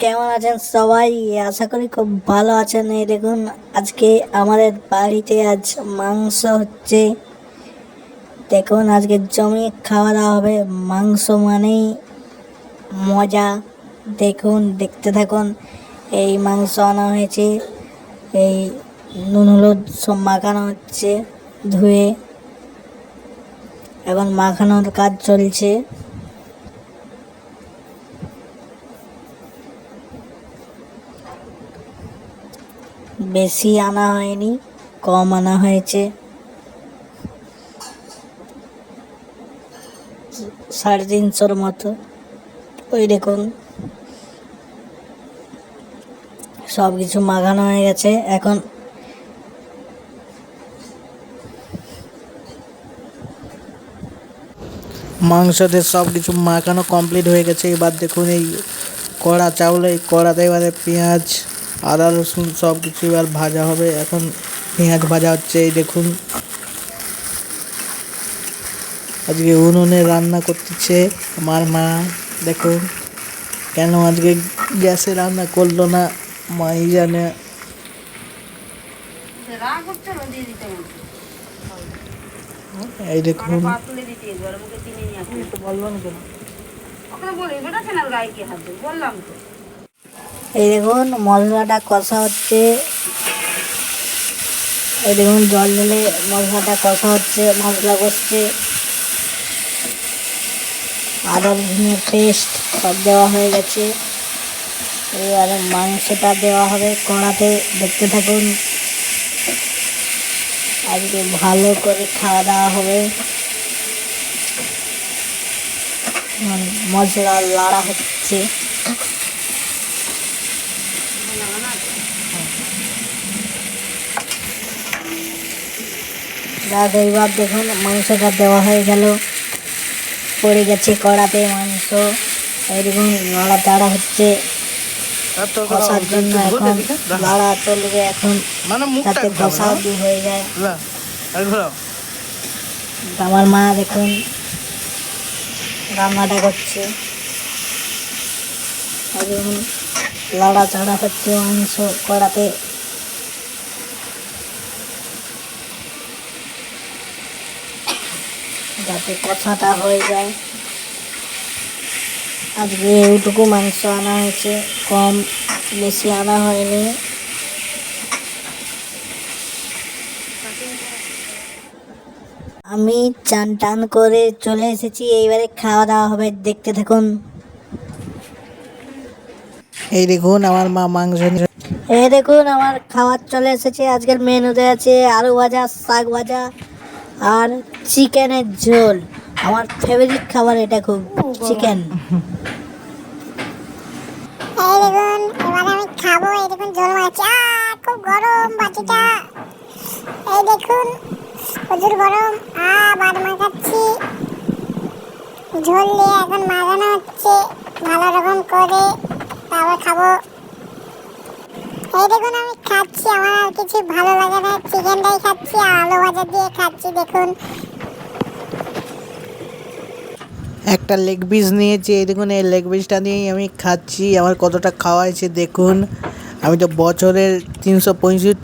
কেমন আছেন সবাই? আশা করি খুব ভালো আছেন। এই দেখুন, আজকে আমাদের বাড়িতে আজ মাংস হচ্ছে। দেখুন, আজকে জমিয়ে খাওয়া দাওয়া হবে। মাংস মানেই মজা। দেখুন, দেখতে থাকুন। এই মাংস আনা হয়েছে। এই নুন, হলুদ সব মাখানো হচ্ছে ধুয়ে। এখন মাখানোর কাজ চলছে। বেশি আনা হয়নি, কম আনা হয়েছে। সাড়ে তিনশোর মতো। ওই দেখুন সব কিছু মাখানো হয়ে গেছে। এখন মাংসতে সব কিছু মাখানো কমপ্লিট হয়ে গেছে। এবার দেখুন এই কড়া চাউল, এই কড়াতে এবারে পেঁয়াজ আদা, রসুন সব কিছু এবার ভাজা হবে। এখন পেঁয়াজ ভাজা হচ্ছে, এই দেখুন। আজকে উনুনে রান্না করতেছে আমার মা, দেখুন। কেন আজকে গ্যাসে রান্না করল না, মাই জানে। এই দেখুন। বললাম তো। এই দেখুন মশলাটা কষা হচ্ছে। এই দেখুন, জল ঢেলে মশলাটা কষা হচ্ছে, মশলা কষছে। আদা রসুনের পেস্ট সব দেওয়া হয়ে গেছে। এবারে মাংসটা দেওয়া হবে কড়াতে। দেখতে থাকুন। আজকে ভালো করে খাওয়া দাওয়া হবে। মশলা লাড়া হচ্ছে। এইবার দেখুন মাংসটা দেওয়া হয়ে গেল। পড়ে গেছে কড়াতে মাংস। এইরকম নাড়া চাড়া হচ্ছে। জন্য এখন নাড়া চলবে এখন। মানে অব্দি হয়ে যায়। আমার মা দেখুন রান্নাটা করছে। লাড়া চাড়া হচ্ছে মাংস কড়াতে যাতে কথাটা হয়ে যায়। আজকে এইটুকু মাংস আনা হয়েছে, কম বেশি আনা হয়নি। আমি চান টান করে চলে এসেছি, এইবারে খাওয়া দাওয়া হবে, দেখতে থাকুন। এই দেখুন আমার মা মাংস এই দেখুন আমার খাবার চলে এসেছে। আজকের মেনুতে আছে আলু ভাজা শাক ভাজা আর চিকেনের ঝোল। আমার ফেভারিট খাবার এটা খুব চিকেন এই দেখুন এবার আমি খাব। এই দেখুন ঝোল মাছ খুব গরম বাটিটা। এই দেখুন প্রচুর গরম। আ বাদ মাখাচ্ছি। ঝোল দিয়ে এখন মাখানো হচ্ছে। ভালো রকম করে। তারপর খাব। এই দেখুন আমি খাচ্ছি, আমার আর কিছু ভালো লাগে না। চিকেনটাই খাচ্ছি আর আলু ভাজা দিয়ে খাচ্ছি, দেখুন। একটা লেগ পিস নিয়েছি, এই দেখুন, এই লেগ পিসটা নিয়েই আমি খাচ্ছি, আমার কতটা খাওয়া হয়েছে, দেখুন। আমি তো বছরের তিনশো পঁয়ষট্টি